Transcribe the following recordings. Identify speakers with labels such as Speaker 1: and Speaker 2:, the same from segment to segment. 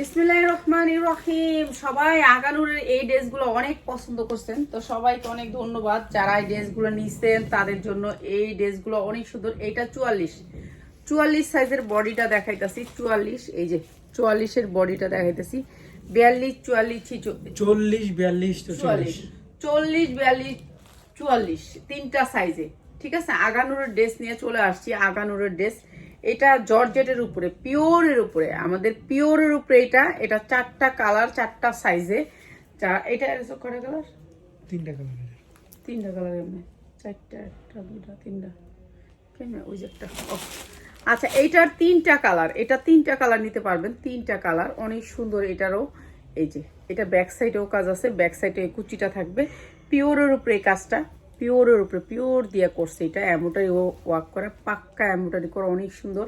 Speaker 1: বিসমিল্লাহ রহমান রহিম। সবাই আগানুরের এই ড্রেসগুলো অনেক পছন্দ করছেন। তো সবাইকে অনেক ধন্যবাদ যারা এই ড্রেসগুলো নিচ্ছেন তাদের জন্য এই ড্রেসগুলো অনেক সুন্দর। এইটা চুয়াল্লিশ। চুয়াল্লিশ সাইজের বডিটা দেখাইতেছি। চুয়াল্লিশ এই যে চুয়াল্লিশের বডিটা দেখাইতেছি। বিয়াল্লিশ চুয়াল্লিশ
Speaker 2: চল্লিশ বিয়াল্লিশ
Speaker 1: চুয়াল্লিশ।
Speaker 2: চল্লিশ
Speaker 1: বিয়াল্লিশ চুয়াল্লিশ তিনটা সাইজে। ঠিক আছে? আগানুরের ড্রেস নিয়ে চলে আসছি। আগানুরের ড্রেস এটা জর্জেটের উপরে পিওরের উপরে আমাদের পিওরের উপরে এটা এটা চারটা কালার চারটা সাইজে। এটা কটা কালার?
Speaker 2: তিনটা কালার
Speaker 1: তিনটা কালার এমনি। চারটা একটা দুটা তিনটা। কেমন? ওই যে একটা আচ্ছা এইটার তিনটা কালার এটা তিনটা কালার নিতে পারবেন তিনটা কালার। অনেক সুন্দর এটারও এই যে এটা ব্যাক সাইডেও কাজ আছে ব্যাক সাইডে কুচিটা থাকবে। পিওরের উপরে কাজটা পিওরের উপরে, পিওর দিয়ে করছে এটা অ্যামোটারি ওয়ার্ক করে, পাক্কা অ্যামোটারি করে, অনেক সুন্দর।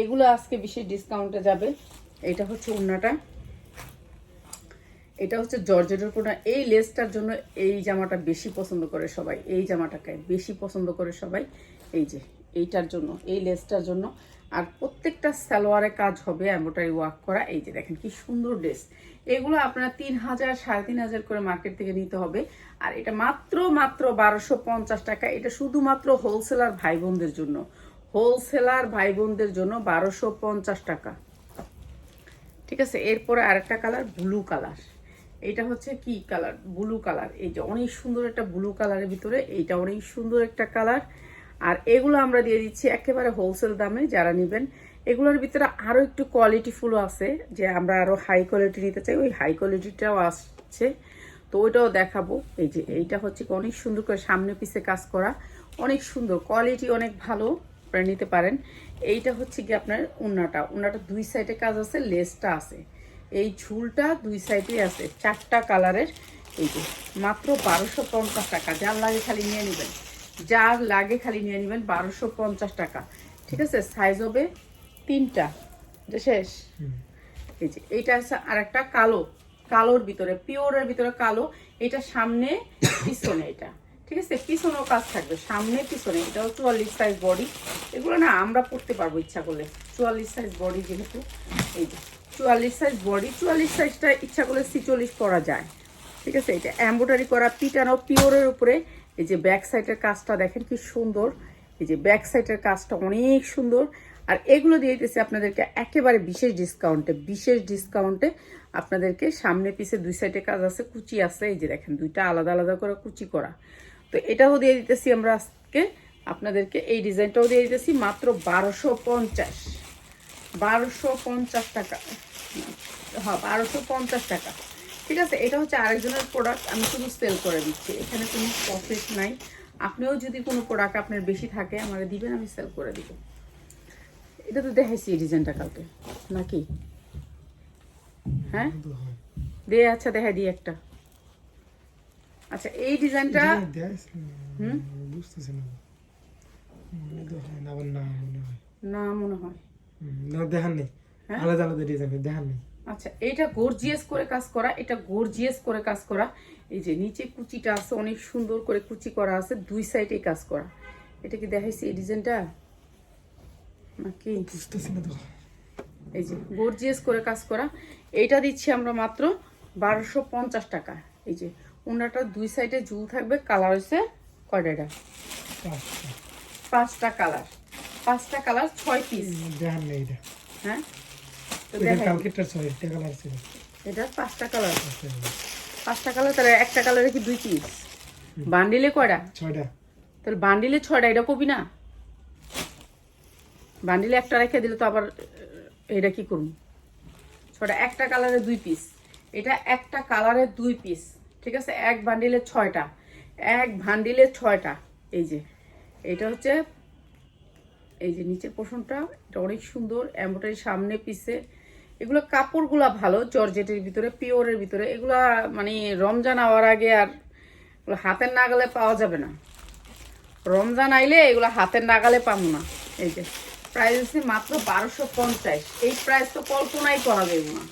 Speaker 1: এগুলো আজকে বিশেষ ডিসকাউন্টে যাবে। এটা হচ্ছে ওড়নাটা। এটা হচ্ছে জর্জেটের উপর এই লেসটার জন্য এই জামাটা বেশি পছন্দ করে সবাই, এই জামাটাকে বেশি পছন্দ করে সবাই। এই যে, এইটার জন্য, এই লেসটার জন্য। আর প্রত্যেকটা সালোয়ারে কাজ হবে এম্বোটারি ওয়ার্ক করা। এই যে দেখেন কি সুন্দর ড্রেস এগুলো আপনার তিন হাজার, সাড়ে তিন হাজার করে মার্কেট থেকে নিতে হবে। আর এটা মাত্র মাত্র বারোশো পঞ্চাশ টাকা। এটা শুধুমাত্র হোলসেলার ভাই বোনদের জন্য। হোলসেলার ভাই বোনদের জন্য বারোশো পঞ্চাশ টাকা। ঠিক আছে? এরপরে আরেকটা কালার ব্লু কালার এটা হচ্ছে কি কালার ব্লু কালার এই যে অনেক সুন্দর একটা ব্লু কালারের ভিতরে এইটা অনেক সুন্দর একটা কালার আর এগুলো আমরা দিয়ে দিচ্ছি একেবারে হোলসেল দামে যারা নেবেন। এগুলোর ভিতরে আরও একটু কোয়ালিটিফুল আছে, যে আমরা আরও হাই কোয়ালিটি নিতে চাই। ওই হাই কোয়ালিটিটাও আসছে। তো ওইটাও দেখাবো। এই যে এইটা হচ্ছে অনেক সুন্দর করে সামনে পিছে কাজ করা। অনেক সুন্দর কোয়ালিটি অনেক ভালো আপনারা নিতে পারেন। এইটা হচ্ছে কি আপনার উন্নাটা। উন্নাটা দুই সাইডে কাজ আছে লেসটা আছে। এই ঝুলটা দুই সাইডে আছে, চারটা কালারের এই যে মাত্র বারোশো পঞ্চাশ টাকা। যার লাগে খালি নিয়ে নেবেন। যার লাগে খালি নিয়ে নেবেন বারোশো পঞ্চাশ টাকা। ঠিক আছে? সাইজ হবে তিনটা। যে শেষ। এই যে এইটা আছে আর একটা কালো কালোর ভিতরে পিওরের ভিতরে কালো এটা সামনে পিছনে এটা। ঠিক আছে? পিছনেও কাজ থাকবে সামনে পিছনে। এটাও চুয়াল্লিশ সাইজ বডি এগুলো না আমরা পড়তে পারব ইচ্ছা করলে। চুয়াল্লিশ সাইজ বডি যেহেতু এই যে চুয়াল্লিশ সাইজ বডি চুয়াল্লিশ সাইজটা ইচ্ছা করলে ছিচল্লিশ করা যায়। ঠিক আছে? এটা এম্ব্রয়ডারি করা পিটানো পিওরের উপরে। এই যে ব্যাক সাইডের কাজটা দেখেন কি সুন্দর। এই যে ব্যাক সাইডের কাজটা অনেক সুন্দর। আর এগুলো দিয়ে দিতেছি আপনাদেরকে একেবারে বিশেষ ডিসকাউন্টে বিশেষ ডিসকাউন্টে আপনাদেরকে সামনে পিছে দুই সাইডে কাজ আছে, কুচি আছে, এই যে দেখেন, দুইটা আলাদা আলাদা করে কুচি করা। তো এটাও দিয়ে দিতেছি আমরা আজকে, আপনাদেরকে এই ডিজাইনটাও দিয়ে দিতেছি মাত্র বারোশো পঞ্চাশ। বারোশো পঞ্চাশ টাকা। হ্যাঁ বারোশো পঞ্চাশ টাকা। ঠিক আছে, এটা হচ্ছে আরেকজনের প্রোডাক্ট আমি শুধু সেল করে দিচ্ছি। এখানে কোনো প্রফিট নাই। আপনিও যদি কোনো প্রোডাক্ট আপনার বেশি থাকে, আমাকে দিবেন, আমি সেল করে দিব। এটা তো দেখাইছি ডিজাইনটা কাউকে নাকি? হ্যাঁ? দে আচ্ছা দেখাই দিই একটা। আচ্ছা এই ডিজাইনটা হুম?
Speaker 2: বুঝতেছি না। মনে হয় না, মনে হয়।
Speaker 1: না
Speaker 2: হুম, না দেখান নেই? আলাদা আলাদা ডিজাইন দেখান নেই
Speaker 1: আচ্ছা এটা গর্জিয়াস করে কাজ করা এটা গর্জিয়াস করে কাজ করা। এই যে নিচে কুচিটা আছে অনেক সুন্দর করে কুচি করা আছে দুই সাইডে কাজ করা। এটা কি দেখাইছি এই ডিজাইনটা? নাকি?
Speaker 2: বুঝতেছি না তো।
Speaker 1: এই যে গর্জিয়াস করে কাজ করা। এইটা দিচ্ছি আমরা মাত্র বারোশো পঞ্চাশ টাকা। এই যে ওনাটা দুই সাইডে ঝুল থাকবে কালার হচ্ছে কয়টা
Speaker 2: পাঁচটা।
Speaker 1: কালার পাঁচটা কালার ছয় পিস
Speaker 2: দেখান নেই এটা।
Speaker 1: হ্যাঁ?
Speaker 2: এটা
Speaker 1: পাঁচটা কালার।
Speaker 2: পাঁচটা
Speaker 1: কালার তাহলে একটা কালারে কি দুই পিস বান্ডিলে কয়টা
Speaker 2: ছয়টা
Speaker 1: তাহলে বান্ডিলে ছয়টা এটা কবি না? বান্ডিলে একটা রেখে দিলে তো আবার এটা কি করুন ছটা একটা কালারে দুই পিস এটা একটা কালারে দুই পিস ঠিক আছে? এক বান্ডিলে ছয়টা, এক ভান্ডিলে ছয়টা, এই যে। এটা হচ্ছে, এই যে নিচের পোষণটা এটা অনেক সুন্দর এমব্রয়ডারি সামনে পিছে এগুলো কাপড়গুলা ভালো, জর্জেটের ভিতরে, পিওরের ভিতরে। এগুলা মানে রমজান আওয়ার আগে আর হাতের নাগালে পাওয়া যাবে না। রমজান আইলে এগুলো হাতের নাগালে পাবো না, এই যে। প্রাইস হচ্ছে মাত্র বারোশো পঞ্চাশ। এই প্রাইস তো কল্পনাই করা যাবে না।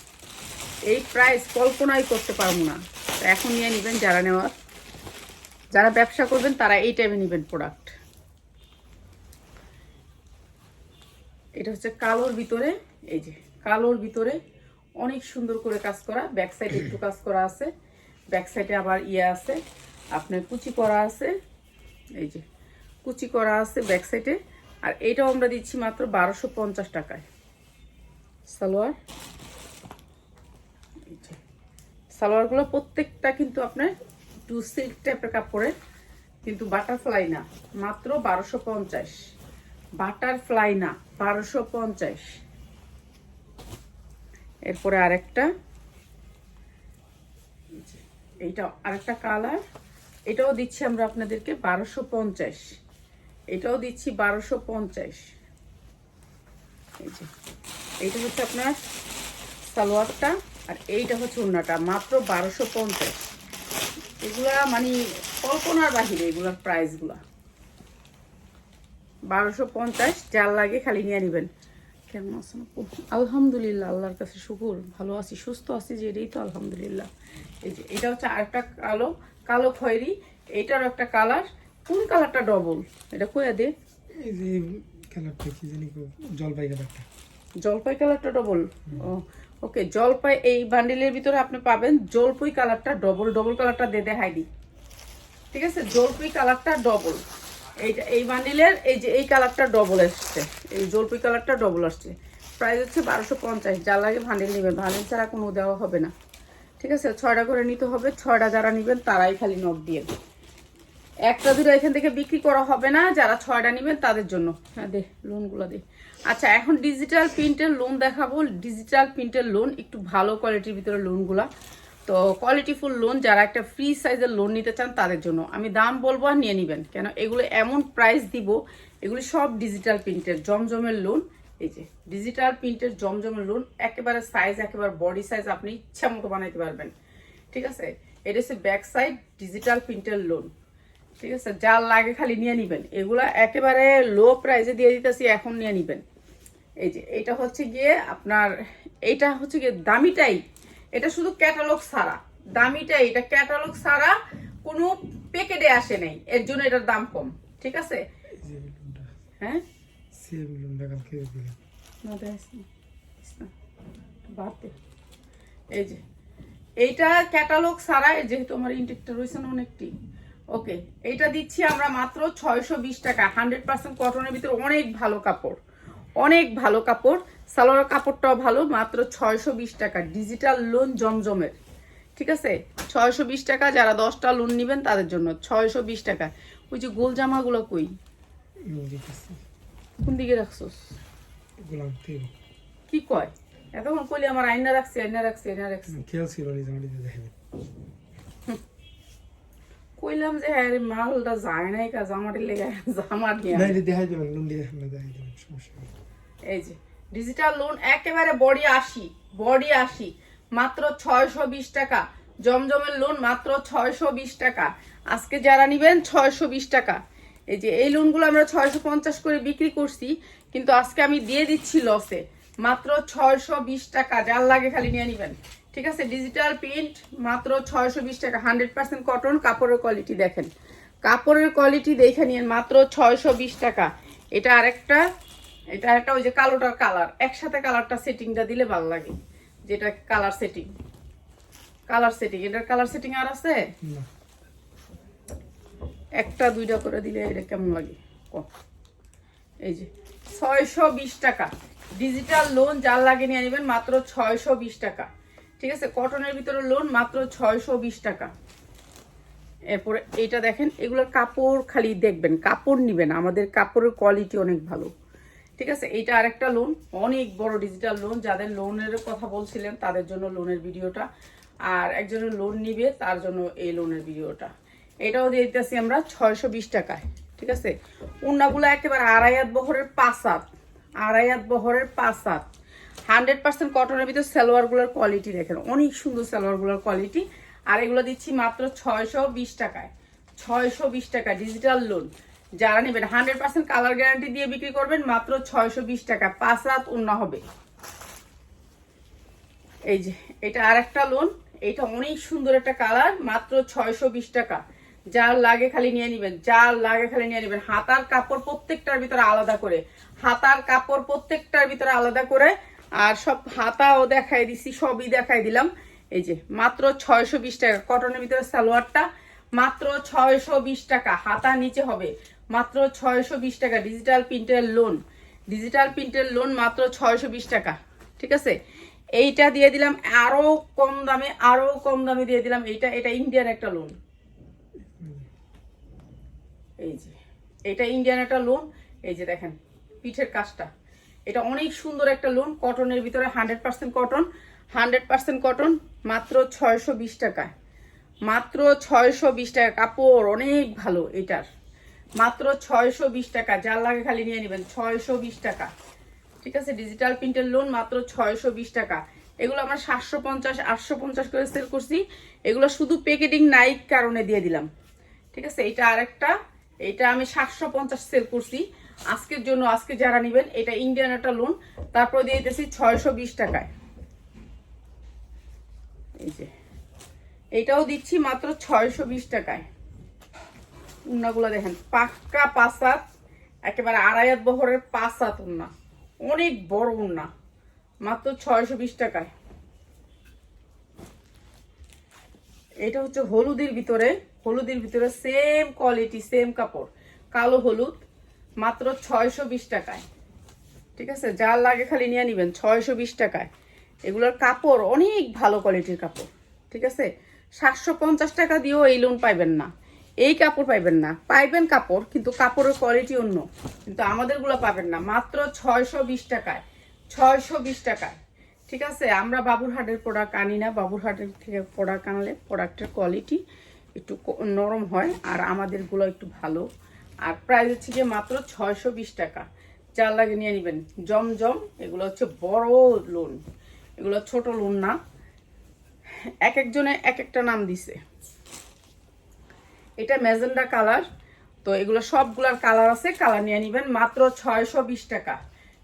Speaker 1: এই প্রাইস কল্পনাই করতে পারব না। এখন নিয়ে নেবেন যারা নেওয়ার। যারা ব্যবসা করবেন, তারা এই টাইমে নেবেন প্রোডাক্ট এটা হচ্ছে কালোর ভিতরে, এই যে কালোর ভিতরে অনেক সুন্দর করে কাজ করা। ব্যাক সাইডে একটু কাজ করা আছে। ব্যাক সাইডে আবার ইয়ে আছে। আপনার কুচি করা আছে। এই যে কুচি করা আছে ব্যাক সাইডে আর এটাও আমরা দিচ্ছি মাত্র বারোশো পঞ্চাশ টাকায়। সালোয়ার? সালোয়ারগুলো প্রত্যেকটা কিন্তু আপনার টু সিল্ক টাইপের কাপড়ের, কিন্তু বাটারফ্লাই না, মাত্র বারোশো পঞ্চাশ। বাটারফ্লাই না, বারোশো পঞ্চাশ। এরপরে আরেকটা। এইটা আরেকটা কালার এটাও দিচ্ছি আমরা আপনাদেরকে বারোশো পঞ্চাশ। এটাও দিচ্ছি বারোশো পঞ্চাশ। এই যে এইটা হচ্ছে আপনার সালোয়ারটা আর এইটা হচ্ছে ওড়নাটা মাত্র বারোশো পঞ্চাশ। এগুলা মানে কল্পনার বাহিরে এগুলার প্রাইসগুলা। বারোশো পঞ্চাশ যার লাগে খালি নিয়ে নেবেন। কেমন আছেন আলহামদুলিল্লাহ আল্লাহর কাছে শুকুর। ভালো আছি সুস্থ আছি যে এটাই তো আলহামদুলিল্লাহ। এই যে এটা হচ্ছে আরেকটা কালো কালো খয়েরি এইটারও একটা কালার। কোন কালারটা ডবল এটা কইয়া দে।
Speaker 2: এই যে কালারটা কি জানি জলপাই কালারটা।
Speaker 1: জলপাই কালারটা ডবল ও ওকে জলপাই এই বান্ডিলের ভিতরে আপনি পাবেন জলপাই কালারটা ডবল ডবল কালারটা দে দেখাই দি ঠিক আছে? জলপাই কালারটা ডবল এইটা এই বান্ডিলের এই যে এই কালারটা ডবল আসছে। এই জলপাই কালারটা ডবল আসছে। প্রাইস হচ্ছে বারোশো পঞ্চাশ। যা লাগে ভান্ডিল নেবেন। ভান্ডিল ছাড়া কোনো দেওয়া হবে না। ঠিক আছে? ছয়টা করে নিতে হবে। ছয়টা যারা নেবেন তারাই খালি নখ দিয়ে। একটা দুটো এখান থেকে বিক্রি করা হবে না, যারা ছয়টা নেবেন তাদের জন্য। হ্যাঁ দে লোনগুলো দে। আচ্ছা এখন ডিজিটাল প্রিন্টের লোন দেখাবো। ডিজিটাল প্রিন্টের লোন একটু ভালো কোয়ালিটির ভিতরে লোনগুলা তো কোয়ালিটিফুল লোন যারা একটা ফ্রি সাইজের লোন নিতে চান তাদের জন্য। আমি দাম বলব আর নিয়ে নেবেন। কেন, এগুলো এমন প্রাইস দিব, এগুলি সব ডিজিটাল প্রিন্টের জমজমের লোন এই যে ডিজিটাল প্রিন্টের জমজমের লোন একেবারে সাইজ একেবারে বডি সাইজ আপনি ইচ্ছা মতো বানাইতে পারবেন। ঠিক আছে? এটা হচ্ছে ব্যাক সাইড ডিজিটাল প্রিন্টের লোন ঠিক আছে? যার লাগে খালি নিয়ে নিবেন। এগুলা একেবারে লো প্রাইসে দিয়ে দিতেছি, এখন নিয়ে নিবেন। এই যে এটা হচ্ছে গিয়ে আপনার, এইটা হচ্ছে গিয়ে দামিটাই। এটা শুধু ক্যাটালগ ছাড়া। দামিটাই, এটা ক্যাটালগ ছাড়া কোনো প্যাকেটে আসে নাই। এর জন্য এটার দাম কম। ঠিক আছে? হ্যাঁ? এই যে, এইটা ক্যাটালগ ছাড়া যেহেতু আমার ইনটেকটা রয়েছে না অনেকটি ওকে এইটা দিচ্ছি আমরা মাত্র ছয়শো বিশ টাকা। হান্ড্রেড পার্সেন্ট কটনের ভিতরে অনেক ভালো কাপড় অনেক ভালো কাপড়। সালোয়ার কাপড়টাও ভালো মাত্র ছয়শো বিশ টাকা। ডিজিটাল লোন জমজমের ঠিক আছে? ছয়শো বিশ টাকা যারা দশটা লোন নেবেন তাদের জন্য ছয়শো বিশ টাকা। ওই যে গোল জামাগুলো কই? কোন দিকে রাখছোস? কি কয়? এতক্ষণ কইলে আমার আইনা রাখছি আইনা রাখছি আইনা রাখছি।
Speaker 2: খেয়াল ছিল
Speaker 1: কইলাম যে হ্যাঁ মালটা যায় নাই কাজ আমার লেগে জামা নিয়ে
Speaker 2: না
Speaker 1: আয়।
Speaker 2: দেখাই দেবেন লোন দিয়ে দেখাই দেবেন সমস্যা
Speaker 1: এই যে ডিজিটাল লোন একেবারে বডি আশি বডি আশি মাত্র ছয়শো বিশ টাকা। জমজমের লোন মাত্র ছয়শো বিশ টাকা। আজকে যারা নিবেন ছয়শো বিশ টাকা। এই যে এই লোনগুলো আমরা ছয়শো পঞ্চাশ করে বিক্রি করছি কিন্তু আজকে আমি দিয়ে দিচ্ছি লসে মাত্র ছয়শো বিশ টাকা যার লাগে খালি নিয়ে নিবেন। ঠিক আছে ডিজিটাল প্রিন্ট মাত্র ছয়শো বিশ টাকা হান্ড্রেড পার্সেন্ট কটন কাপড়ের কোয়ালিটি দেখেন। কাপড়ের কোয়ালিটি দেখে নিন মাত্র ছয়শো বিশ টাকা। এটা আরেকটা এটা একটা ওই যে কালোটার কালার একসাথে কালারটা সেটিংটা দিলে ভালো লাগে যেটা কালার সেটিং কালার সেটিং এটার কালার সেটিং আর আছে? একটা দুইটা করে দিলে এটা কেমন লাগে? ক। এই যে ছয়শো বিশ টাকা। ডিজিটাল লোন যার লাগে নিয়ে নেবেন মাত্র ছয়শো বিশ টাকা। ঠিক আছে, কটনের ভিতরে লোন মাত্র ছয়শো বিশ টাকা। এরপরে এইটা দেখেন, এগুলোর কাপড় খালি দেখবেন, কাপড় নিবেন, আমাদের কাপড়ের কোয়ালিটি অনেক ভালো। ঠিক আছে, এইটা আরেকটা লোন অনেক বড় ডিজিটাল লোন যাদের লোনের কথা বলছিলেন, তাদের জন্য লোনের ভিডিওটা। আর একজনের লোন নিবে, তার জন্য এই লোনের ভিডিওটা। এটাও দিয়ে দিতেছি আমরা ছয়শো বিশ টাকায়, ঠিক আছে? উন্নাগুলো একেবারে আড়াইয়াত বহরের পাঁচ হাত আড়াইয়াত বহরের পাঁচ হাত। হান্ড্রেড পার্সেন্ট কটনের ভিতরে সালোয়ারগুলোর কোয়ালিটি দেখেন। অনেক সুন্দর সালোয়ারগুলোর কোয়ালিটি আর এগুলো দিচ্ছি মাত্র ছয়শো বিশ টাকায়। ছয়শো বিশ টাকা ডিজিটাল লোন যারা নেবেন, হান্ড্রেড পার্সেন্ট কালার গ্যারান্টি দিয়ে বিক্রি করবেন, মাত্র ছয়শো বিশ টাকা পাঁচ রাত উন্না হবে। এই যে, এটা আর একটা লোন এটা অনেক সুন্দর একটা কালার মাত্র ছয়শো বিশ টাকা। যার লাগে খালি নিয়ে নিবেন। যার লাগে খালি নিয়ে নিবেন। হাতার কাপড় প্রত্যেকটার ভিতরে আলাদা করে। হাতার কাপড় প্রত্যেকটার ভিতরে আলাদা করে। আর সব হাতাও দেখাই দিছি, সবই দেখাই দিলাম। এই যে, মাত্র ছয়শো বিশ টাকা, কটনের ভিতরে সালোয়ারটা, মাত্র ছয়শো বিশ টাকা, হাতা নিচে হবে, মাত্র ছয়শো বিশ টাকা ডিজিটাল প্রিন্টের লোন ডিজিটাল প্রিন্টের লোন মাত্র ছয়শো বিশ টাকা, ঠিক আছে? এইটা দিয়ে দিলাম, আরও কম দামে, আরও কম দামে দিয়ে দিলাম, এইটা, এটা ইন্ডিয়ান একটা লোন এই যে, এটা ইন্ডিয়ান একটা লোন এই যে দেখেন, পিঠের কাজটা। এটা অনেক সুন্দর একটা লোন কটনের ভিতরে hundred percent cotton hundred percent cotton মাত্র ছয়শো বিশ টাকায় মাত্র ছয়শো বিশ টাকা, কাপড় অনেক ভালো এটার। মাত্র ছয়শো বিশ টাকা, যার লাগে খালি নিয়ে নেবেন, ছয়শো বিশ টাকা। ঠিক আছে ডিজিটাল প্রিন্টের লোন মাত্র ছয়শো বিশ টাকা। এগুলো আমরা সাতশো পঞ্চাশ, আটশো পঞ্চাশ করে সেল করছি। এগুলো শুধু প্যাকেটিং নাই কারণে দিয়ে দিলাম। ঠিক আছে এটা আরেকটা এটা আমি সাতশো পঞ্চাশ সেল করছি। আজকের জন্য আজকে যারা নেবেন, এটা ইন্ডিয়ান একটা লোন তারপর দিয়ে দিতেছি ছয়শো বিশ টাকায়। এই যে। এটাও দিচ্ছি মাত্র ছয়শো বিশ টাকায়। উন্নাগুলো দেখেন, পাক্কা পাসাত একেবারে আড়াইয়াত বহরের পাসাত উন্না। অনেক বড় উন্না। মাত্র ছয়শো বিশ টাকায়। এটা হচ্ছে হলুদের ভিতরে হলুদের ভিতরে সেম কোয়ালিটি সেম কাপড়। কালো হলুদ। মাত্র ছয়শো বিশ টাকায়। ঠিক আছে? যার লাগে খালি নিয়ে নেবেন, ছয়শো বিশ টাকায়। এগুলোর কাপড় অনেক ভালো কোয়ালিটির কাপড়। ঠিক আছে? সাতশো পঞ্চাশ টাকা দিয়েও এই লোন পাইবেন না। এই কাপড় পাইবেন না। পাইবেন কাপড়, কিন্তু কাপড়ের কোয়ালিটি অন্য। কিন্তু আমাদেরগুলো পাবেন না। মাত্র ছয়শো বিশ টাকায়। ছয়শো বিশ টাকায়। ঠিক আছে? আমরা বাবুরহাটের প্রোডাক্ট আনি না। বাবুরহাটের থেকে প্রোডাক্ট আনলে প্রোডাক্টের কোয়ালিটি একটু নরম হয়, আর আমাদেরগুলো একটু ভালো। আর প্রাইস হচ্ছে গিয়ে মাত্র ছয়শো বিশ টাকা। চার লাগে নিয়ে নেবেন। জমজম, এগুলো হচ্ছে বড় লোন এগুলো ছোট লোন না। এক একজনে এক একটা নাম দিছে। এটা ম্যাজেন্ডা কালার। তো এগুলো সবগুলার কালার আছে, কালার নিয়ে নেবেন মাত্র ছয়শো বিশ টাকা।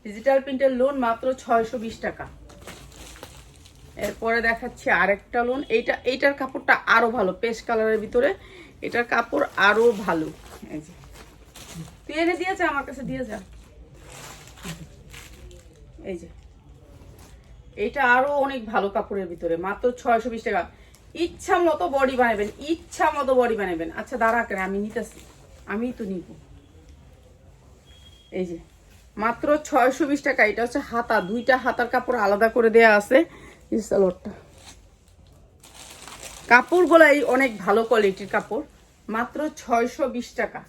Speaker 1: ডিজিটাল প্রিন্টের লোন মাত্র ছয়শো বিশ টাকা। এরপরে দেখাচ্ছি আরেকটা লোন এইটা, এইটার কাপড়টা আরও ভালো, পেস্ট কালারের ভিতরে। এটার কাপড় আরও ভালো। এই যে। তুই এনে দিয়েছে, আমার কাছে দিয়ে যা এই যে। এটা আরও অনেক ভালো কাপড়ের ভিতরে, মাত্র ছয়শো বিশ টাকা। ইচ্ছা মতো বডি বানাবেন, ইচ্ছা মতো বডি বানাবেন। আচ্ছা দাঁড়া কেন আমি নিতেছি। আমি তো নিব। এই যে, মাত্র ছয়শো বিশ টাকা। এটা হচ্ছে হাতা, দুইটা হাতার কাপড় আলাদা করে দেয়া আছে এই সালোয়ারটা। কাপড়গুলাই অনেক ভালো কোয়ালিটির কাপড়, মাত্র ছয়শো বিশ টাকা।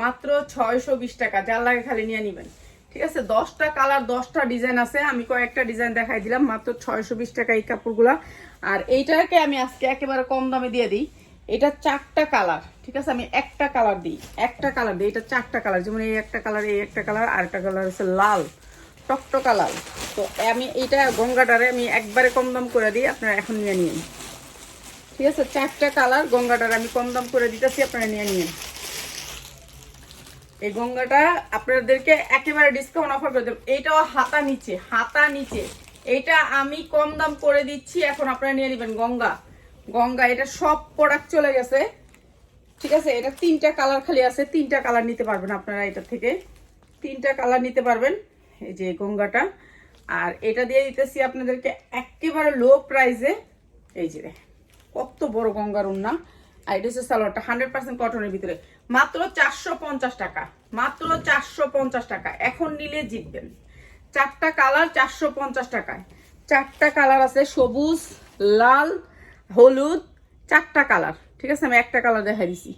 Speaker 1: মাত্র ছয়শো বিশ টাকা। যার লাগে খালি নিয়ে নেবেন। ঠিক আছে, দশটা কালার, দশটা ডিজাইন আছে। আমি কয়েকটা ডিজাইন দেখাই দিলাম, মাত্র ছয়শো বিশ টাকা এই কাপড়গুলা। আর এইটাকে আমি আজকে একেবারে কম দামে দিয়ে দিই। এটা চারটা কালার, ঠিক আছে? আমি একটা কালার দিই, একটা কালার দিই। এটা চারটা কালার, যেমন এই একটা কালার, এই একটা কালার, আর একটা কালার হচ্ছে লাল, টকটকা লাল। তো আমি এইটা গঙ্গাটারে আমি একবারে কম দাম করে দিই, আপনারা এখন নিয়ে নিন। ঠিক আছে? চারটা কালার, গঙ্গাটার আমি কম দাম করে দিতেছি, আপনারা নিয়ে নিন। এই গঙ্গাটা আপনাদেরকে একেবারে ডিসকাউন্ট অফার করে দেব। এইটাও হাতা নিচে হাতা নিচে। এইটা আমি কম দাম করে দিচ্ছি, এখন আপনারা নিয়ে নেবেন গঙ্গা। গঙ্গা, এটা সব প্রোডাক্ট চলে গেছে। ঠিক আছে, এটা তিনটা কালার খালি আছে, তিনটা কালার নিতে পারবেন আপনারা এটা থেকে। তিনটা কালার নিতে পারবেন, এই যে গঙ্গাটা। আর এটা দিয়ে দিতেছি আপনাদেরকে একেবারে লো প্রাইসে এই যে কত বড় গঙ্গার উন্না। আর এটা হচ্ছে সালোয়ারটা হান্ড্রেড পার্সেন্ট কটনের ভিতরে। মাত্র চারশো পঞ্চাশ টাকা। মাত্র চারশো পঞ্চাশ টাকা। এখন নিলে জিতবেন। চারটা কালার চারশো পঞ্চাশ টাকায়। চারটা কালার আছে সবুজ, লাল, হলুদ, চারটা কালার। ঠিক আছে, আমি একটা কালার দেখাই দিছি।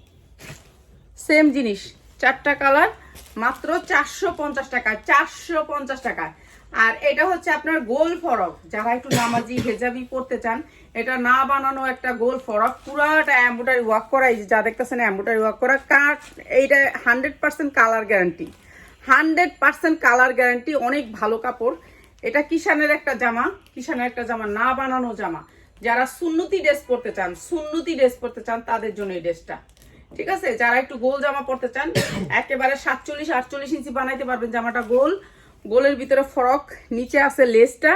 Speaker 1: সেম জিনিস। চারটা কালার মাত্র চারশো পঞ্চাশ টাকা চারশো পঞ্চাশ টাকা আর এটা হচ্ছে আপনার গোল ফরক। যারা একটু নামাজি, হেজাবি পড়তে চান এটা না বানানো একটা গোল ফরক, পুরাটা এম্বোটারি ওয়ার্ক করা, এই যা দেখতেছেন এম্বোটারি ওয়ার্ক করা কাট এইটা hundred percent colour guarantee hundred percent colour guarantee অনেক ভালো কাপড়। এটা কিষানের একটা জামা, কিষানের একটা জামা, না বানানো জামা। যারা সুন্নতি ড্রেস পরতে চান, সুন্নতি ড্রেস পরতে চান, তাদের জন্য এই ড্রেসটা ঠিক আছে? যারা একটু গোল জামা পরতে চান, একেবারে সাতচল্লিশ আটচল্লিশ ইঞ্চি বানাইতে পারবেন জামাটা গোল। গোলের ভিতরে ফরক, নিচে আছে লেসটা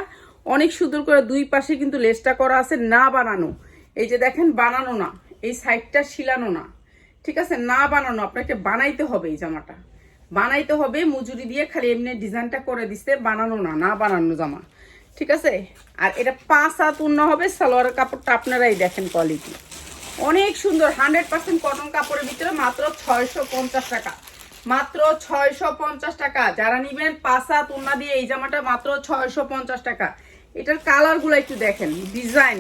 Speaker 1: অনেক সুন্দর করে দুই পাশে কিন্তু লেসটা করা আছে, না বানানো। এই যে দেখেন, বানানো না। এই সাইডটা শিলানো না। ঠিক আছে? না বানানো, আপনাকে বানাইতে হবে এই জামাটা। বানাইতে হবে, মজুরি দিয়ে খালি এমনি ডিজাইনটা করে দিస్తే বানানো না না বানানো জামা। ঠিক আছে? আর এটা পাঁচ হাত উন্ন হবে, সালোয়ারের কাপড়টা আপনারাই দেখেন কোয়ালিটি অনেক সুন্দর হান্ড্রেড পার্সেন্ট কটন কাপড়ের ভিতরে মাত্র ছয়শো পঞ্চাশ টাকা। মাত্র ছয়শো পঞ্চাশ টাকা। যারা নিবেন, পাঁচ হাত উন্না দিয়ে এই জামাটা মাত্র ছয়শো পঞ্চাশ টাকা। এটার কালারগুলো একটু দেখেন। ডিজাইন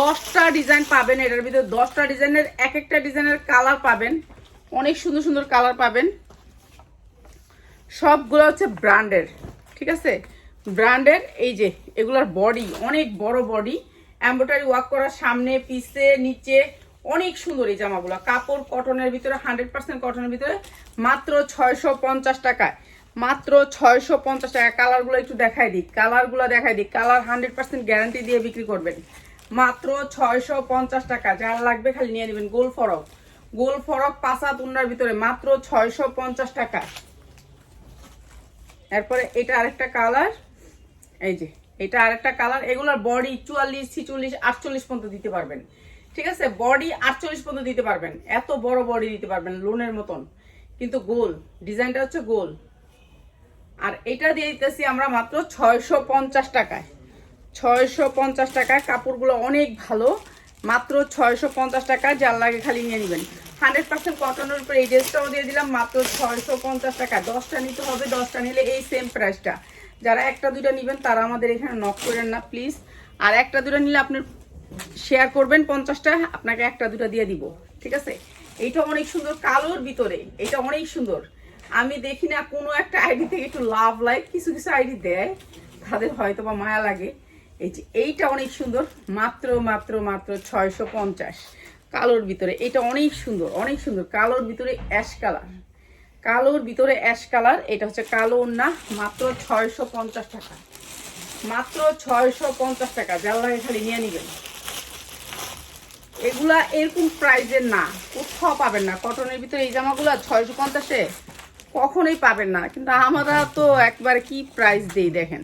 Speaker 1: দশটা ডিজাইন পাবেন এটার ভিতরে। দশটা ডিজাইনের এক একটা ডিজাইনের কালার পাবেন। অনেক সুন্দর সুন্দর কালার পাবেন। সবগুলো হচ্ছে ব্র্যান্ডের ঠিক আছে? ব্র্যান্ডের এই যে, এগুলার বডি অনেক বড় বডি এম্ব্রয়ডারি ওয়ার্ক করা সামনে পিসে নিচে, অনেক সুন্দর এই জামাগুলো। কাপড় কটনের ভিতরে হান্ড্রেড পার্সেন্ট কটনের ভিতরে, মাত্র ছয়শো পঞ্চাশ টাকায়। মাত্র ছয়শো পঞ্চাশ টাকা। কালারগুলো একটু দেখাই দিই। কালারগুলো দেখাই দিই। কালার হান্ড্রেড পার্সেন্ট গ্যারান্টি দিয়ে বিক্রি করবেন। মাত্র ছয়শো পঞ্চাশ টাকা। যার লাগবে খালি নিয়ে নেবেন গোল ফরক। গোল ফরক পাঁচা তুন্নার ভিতরে মাত্র ছয়শো পঞ্চাশ টাকা। এরপরে এটা আরেকটা কালার। এই যে, এটা আরেকটা কালার। এগুলোর বডি চুয়াল্লিশ, ছিচল্লিশ, আটচল্লিশ পর্যন্ত দিতে পারবেন। ঠিক আছে? বডি আটচল্লিশ পর্যন্ত দিতে পারবেন। এত বড় বডি দিতে পারবেন লোনের মতন। কিন্তু গোল, ডিজাইনটা হচ্ছে গোল। আর এটা দিয়ে দিতেছি আমরা মাত্র ছয়শো পঞ্চাশ টাকায়। ছয়শো পঞ্চাশ টাকায় কাপড়গুলো অনেক ভালো। মাত্র ছয়শো পঞ্চাশ টাকায় যার লাগে খালি নিয়ে নেবেন। হান্ড্রেড পার্সেন্ট কটনের উপরে এই ড্রেসটাও দিয়ে দিলাম, মাত্র ছয়শো পঞ্চাশ টাকা দশটা নিতে হবে, দশটা নিলে এই সেম প্রাইসটা যারা একটা দুইটা নেবেন, তারা আমাদের এখানে নক করেন না প্লিজ আর একটা দুটো নিলে আপনি শেয়ার করবেন পঞ্চাশটা, আপনাকে একটা দুটো দিয়ে দিব। ঠিক আছে? এইটা অনেক সুন্দর, কালোর ভিতরে। এটা অনেক সুন্দর। আমি দেখি না, কোনো একটা আইডি থেকে একটু লাভ লাইক, কিছু কিছু আইডি দেয়। তাদের হয়তো বা মায়া লাগে। এই যে এইটা অনেক সুন্দর, মাত্র মাত্র মাত্র ছয়শো পঞ্চাশ। কালোর ভিতরে, এটা অনেক সুন্দর অনেক সুন্দর। কালোর ভিতরে অ্যাশ কালার কালোর ভিতরে অ্যাশ কালার এটা হচ্ছে কালো না, মাত্র ছয়শো পঞ্চাশ টাকা। মাত্র ছয়শো পঞ্চাশ টাকা, যার লাগে খালি নিয়ে নেবেন। এগুলা এরকম প্রাইজের না, কোথাও পাবেন না। কটনের ভিতরে এই জামাগুলো, ছয়শো পঞ্চাশে? কখনোই পাবেন না। কিন্তু আমরা তো একবারে কি প্রাইস দিই দেখেন।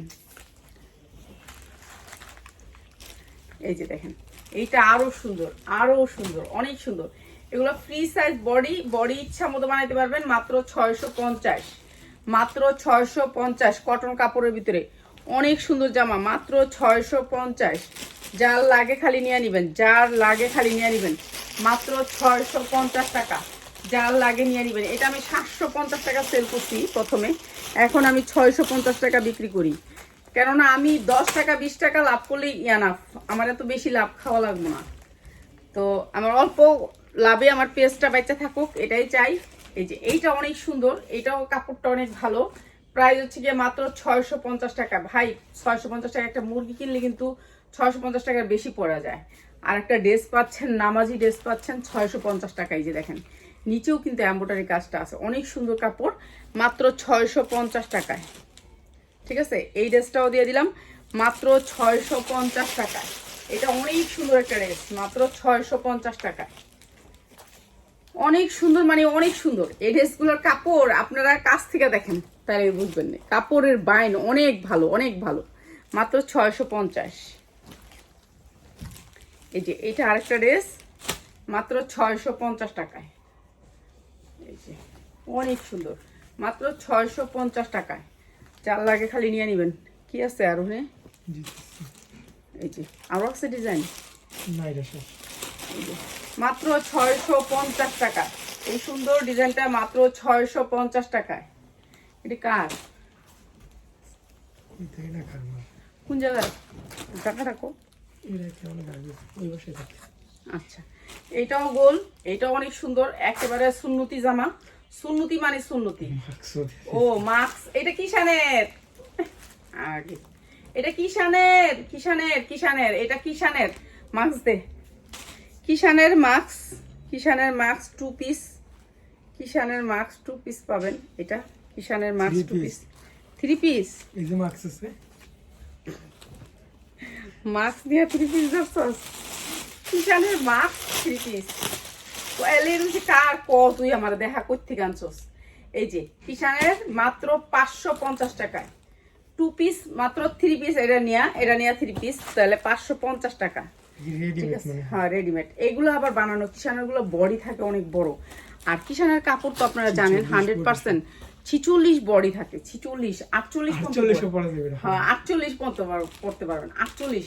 Speaker 1: এই যে দেখেন, এইটা আরও সুন্দর আরও সুন্দর, অনেক সুন্দর। এগুলো ফ্রি সাইজ বডি বডি ইচ্ছা মতো বানাইতে পারবেন মাত্র ছয়শো পঞ্চাশ। মাত্র ছয়শো পঞ্চাশ কটন কাপড়ের ভিতরে। অনেক সুন্দর জামা, মাত্র ছয়শো পঞ্চাশ। যার লাগে খালি নিয়ে নেবেন, যার লাগে খালি নিয়ে নেবেন, মাত্র ছয়শো পঞ্চাশ টাকা। যার লাগে নিয়ে নেবেন। এটা আমি সাতশো পঞ্চাশ টাকা সেল করছি প্রথমে। এখন আমি ছয়শো পঞ্চাশ টাকা বিক্রি করি। কেননা আমি দশ টাকা, বিশ টাকা লাভ করলেই ইয়ানাফ আমার এত বেশি লাভ খাওয়া লাগবে না। তো আমার অল্প লাভে আমার পেস্টটা বাচ্চা থাকুক, এটাই চাই। এই যে এইটা অনেক সুন্দর, এটাও কাপড়টা অনেক ভালো। প্রাইস হচ্ছে গিয়ে মাত্র ছয়শো পঞ্চাশ টাকা। ভাই, ছয়শো পঞ্চাশ টাকা একটা মুরগি কিনলে কিন্তু ছয়শো পঞ্চাশ টাকার বেশি পড়া যায়। আর একটা ড্রেস পাচ্ছেন, নামাজি ড্রেস পাচ্ছেন, ছয়শো পঞ্চাশ টাকায় যে দেখেন। নিচেও কিন্তু এম্বোটারি কাজটা আছে। অনেক সুন্দর কাপড়, মাত্র ছয়শো পঞ্চাশ টাকায়। ঠিক আছে? এই ড্রেসটাও দিয়ে দিলাম, মাত্র ছয়শো পঞ্চাশ টাকায়। এটা অনেক সুন্দর একটা ড্রেস, মাত্র ছয়শো পঞ্চাশ টাকায়। অনেক সুন্দর মানে অনেক সুন্দর। এই ড্রেসগুলোর কাপড় আপনারা কাছ থেকে দেখেন, তাহলে বুঝবেন না। কাপড়ের বাইন অনেক ভালো অনেক ভালো। মাত্র ছয়শো পঞ্চাশ। এই যে, এটা আরেকটা ড্রেস, মাত্র ছয়শো পঞ্চাশ টাকায়। অনেক সুন্দর। মাত্র ছয়শো পঞ্চাশ টাকায়। চার লাগে খালি নিয়ে নেবেন। কি আছে আরও নে
Speaker 2: জি
Speaker 1: এই যে আরও আছে ডিজাইন মাত্র ছয়শো পঞ্চাশ টাকা। এই সুন্দর ডিজাইনটা মাত্র ছয়শো পঞ্চাশ টাকায়। এটি কার? কোন জায়গায় টাকা রাখো আচ্ছা। এইটাও গোল। এটাও অনেক সুন্দর। একেবারে সুন্নতি জামা। সুন্নতি মানে সুন্নতি। ও মাস্ক এটা কিষানের আগে। এটা কিষানের কিষানের কিষানের এটা কিষানের মাস্ক দে। কিষানের মাস্ক কিষানের মাস্ক টু পিস কিষানের মাস্ক টু পিস পাবেন এটা। কিষানের mask two piece three piece
Speaker 2: এই যে মাক্স আছে।
Speaker 1: মাস্ক দিয়ে থ্রি পিস ধরছস। কিষানের মাস্ক থ্রি পিস এলের হচ্ছে কার ক তুই আমার দেখা করতে আনছস? এই যে কিষানের মাত্র পাঁচশো পঞ্চাশ টাকায়। টু পিস মাত্র থ্রি পিস এটা নিয়া এটা নিয়া থ্রি পিস তাহলে পাঁচশো পঞ্চাশ টাকা। হ্যাঁ? রেডিমেড এগুলো আবার বানানো কিষানেরগুলো বডি থাকে অনেক বড়। আর কিষানের কাপড় তো আপনারা জানেন হান্ড্রেড পার্সেন্ট ছিচল্লিশ বডি থাকে ছিচল্লিশ আটচল্লিশ হ্যাঁ আটচল্লিশ পড়তে পারবেন আটচল্লিশ।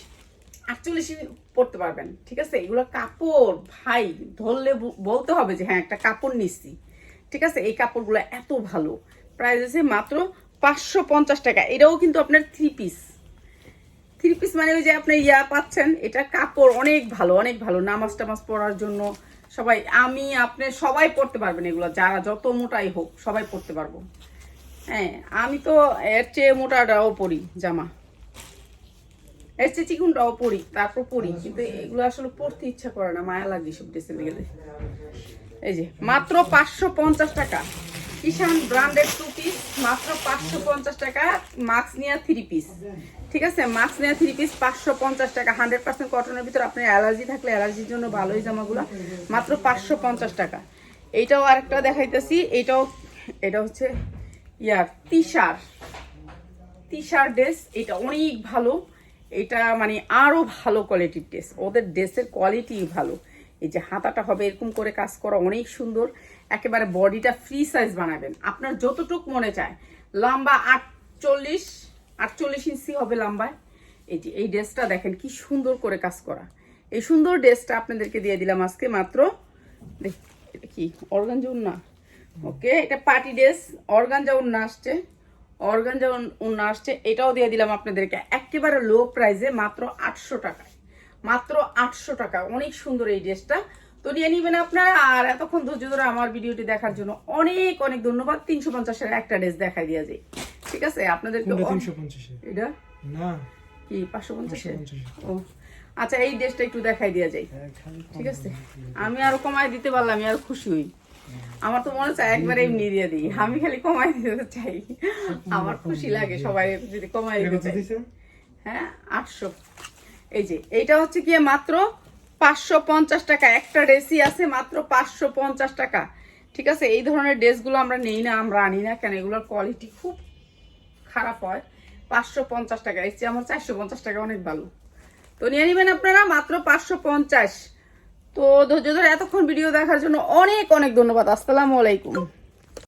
Speaker 1: আটচল্লিশ পড়তে পারবেন, ঠিক আছে? এগুলো কাপড়, ভাই, ধরলে বলতে হবে যে হ্যাঁ একটা কাপড় নিচ্ছি ঠিক আছে? এই কাপড়গুলো এত ভালো। প্রাইস আছে মাত্র পাঁচশো পঞ্চাশ টাকা। এটাও কিন্তু আপনার থ্রি পিস থ্রি পিস মানে ওই যে আপনি ইয়া পাচ্ছেন, এটা কাপড় অনেক ভালো অনেক ভালো। নামাজ টামাজ পড়ার জন্য সবাই, আমি, আপনি সবাই পড়তে পারবেন এগুলো। যারা যত মোটাই হোক, সবাই পড়তে পারব। হ্যাঁ আমি তো এর চেয়ে মোটাটাও পরি, জামা। চিকুনটাও পরি তারপর পরি কিন্তু এগুলো আসলে পড়তে ইচ্ছা করে না মায়া লাগে সব ড্রেসের গেলে এই যে মাত্র পাঁচশো পঞ্চাশ টাকা। কিষান ব্র্যান্ডেড টু পিস মাত্র পাঁচশো পঞ্চাশ টাকা মাস্ক নিয়ে থ্রি পিস ঠিক আছে মাস্ক নিয়ে থ্রি পিস পাঁচশো পঞ্চাশ টাকা। হান্ড্রেড পার্সেন্ট কটনের ভিতর আপনার অ্যালার্জি থাকলে অ্যালার্জির জন্য ভালোই জামাগুলো। মাত্র পাঁচশো পঞ্চাশ টাকা। এইটাও আরেকটা দেখাইতেছি এইটাও এটা হচ্ছে ইয়ার তিসার তিসার ড্রেস এটা অনেক ভালো। এটা মানে আরও ভালো কোয়ালিটির ড্রেস ওদের ড্রেসের কোয়ালিটি ভালো। এই যে হাতাটা হবে এরকম করে কাজ করা অনেক সুন্দর। একেবারে বডিটা ফ্রি সাইজ বানাবেন। আপনার যতটুক মনে চায়। লম্বা আটচল্লিশ আটচল্লিশ ইঞ্চি হবে লম্বায়। এই যে এই ড্রেসটা দেখেন কি সুন্দর করে কাজ করা। এই সুন্দর ড্রেসটা আপনাদেরকে দিয়ে দিলাম আজকে মাত্র। দেখ অর্গানজা উন্না ওকে এটা পার্টি ড্রেস অর্গানজা উন্না আসছে। অর্গানজা উন্না আসছে এটাও দিয়ে দিলাম আপনাদেরকে। একেবারে লো প্রাইসে মাত্র আটশো টাকায়। মাত্র আটশো টাকা অনেক সুন্দর এই ড্রেসটা। তো নিয়ে নিবেন আপনারা। আর এতক্ষণ ধৈর্য ধরে আমার ভিডিওটি দেখার জন্য অনেক অনেক ধন্যবাদ। তিনশো পঞ্চাশের একটা ড্রেস দেখাই দিয়ে যায় ঠিক আছে? আপনাদেরকে এটা?
Speaker 2: না।
Speaker 1: কি পাঁচশো পঞ্চাশে ও আচ্ছা এই ড্রেসটা একটু দেখাই দিয়ে যায় ঠিক আছে? আমি আরও কমায় দিতে পারলাম আমি আরও খুশি হই। আমার তো মনে চায় একবারে এমনি দিয়ে দিই। আমি খালি কমাই দিতে চাই। আমার খুশি লাগে সবাই যদি কমাই দিতে চাই হ্যাঁ আটশো। এই যে এইটা হচ্ছে কি মাত্র পাঁচশো পঞ্চাশ টাকা। একটা ড্রেসই আছে মাত্র পাঁচশো পঞ্চাশ টাকা। ঠিক আছে? এই ধরনের ড্রেসগুলো আমরা নেই না আমরা আনি না। কেন? এগুলোর কোয়ালিটি খুব খারাপ হয়। পাঁচশো পঞ্চাশ টাকা। চেয়ে আমার চারশো পঞ্চাশ টাকা অনেক ভালো। তো নিয়ে নেবেন আপনারা মাত্র পাঁচশো পঞ্চাশ। তো ধৈর্য ধরে এতক্ষণ ভিডিও দেখার জন্য অনেক অনেক ধন্যবাদ। আসসালামু আলাইকুম।